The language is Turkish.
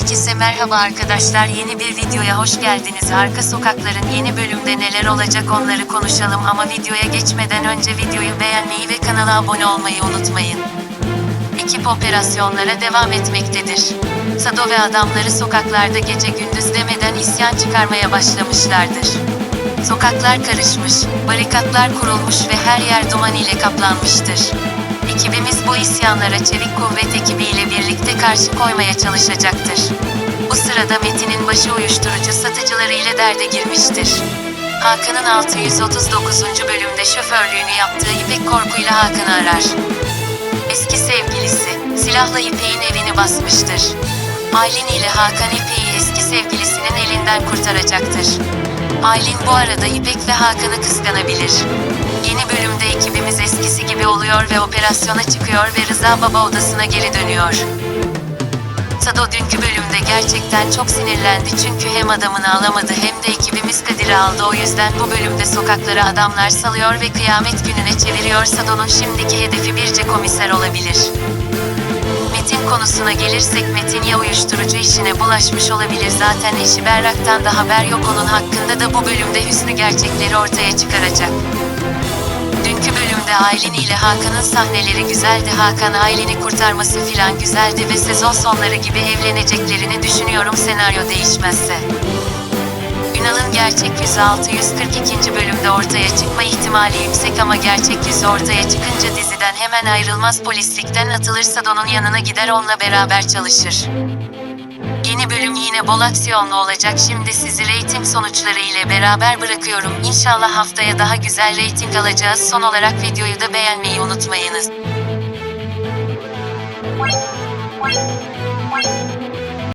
Herkese merhaba arkadaşlar yeni bir videoya hoş geldiniz. Arka sokakların yeni bölümde neler olacak onları konuşalım ama videoya geçmeden önce videoyu beğenmeyi ve kanala abone olmayı unutmayın. Ekip operasyonlara devam etmektedir. Sado ve adamları sokaklarda gece gündüz demeden isyan çıkarmaya başlamışlardır. Sokaklar karışmış, barikatlar kurulmuş ve her yer duman ile kaplanmıştır. Ekibimiz bu isyanlara çevik kuvvet ekibiyle birlikte karşı koymaya çalışacaktır. Bu sırada Metin'in başı uyuşturucu satıcılarıyla derde girmiştir. Hakan'ın 639. bölümde şoförlüğünü yaptığı İpek korkuyla Hakan'ı arar. Eski sevgilisi, silahla İpek'in evini basmıştır. Aylin ile Hakan İpek'i eski sevgilisinin elinden kurtaracaktır. Aylin bu arada İpek ve Hakan'ı kıskanabilir. Yeni bölümde ekibimiz eskisi gibi oluyor ve operasyona çıkıyor ve Rıza Baba odasına geri dönüyor. Sado dünkü bölümde gerçekten çok sinirlendi çünkü hem adamını alamadı hem de ekibimiz Kadir'i aldı o yüzden bu bölümde sokaklara adamlar salıyor ve kıyamet gününe çeviriyor Sado'nun şimdiki hedefi birce komiser olabilir. Konusuna gelirsek Metin ya uyuşturucu işine bulaşmış olabilir zaten eşi Berrak'tan da haber yok onun hakkında da bu bölümde hüsnü gerçekleri ortaya çıkaracak. Dünkü bölümde Aylin ile Hakan'ın sahneleri güzeldi. Hakan Aylin'i kurtarması filan güzeldi ve sezon sonları gibi evleneceklerini düşünüyorum senaryo değişmezse. Ünal'ın gerçek yüzü 642. bölümde ortaya çıkma ihtimali yüksek ama gerçek yüzü ortaya çıkınca diziden hemen ayrılmaz polislikten atılır Sado'nun yanına gider onunla beraber çalışır. Yeni bölüm yine bol aksiyonlu olacak. Şimdi sizi reyting sonuçları ile beraber bırakıyorum. İnşallah haftaya daha güzel reyting alacağız. Son olarak videoyu da beğenmeyi unutmayınız.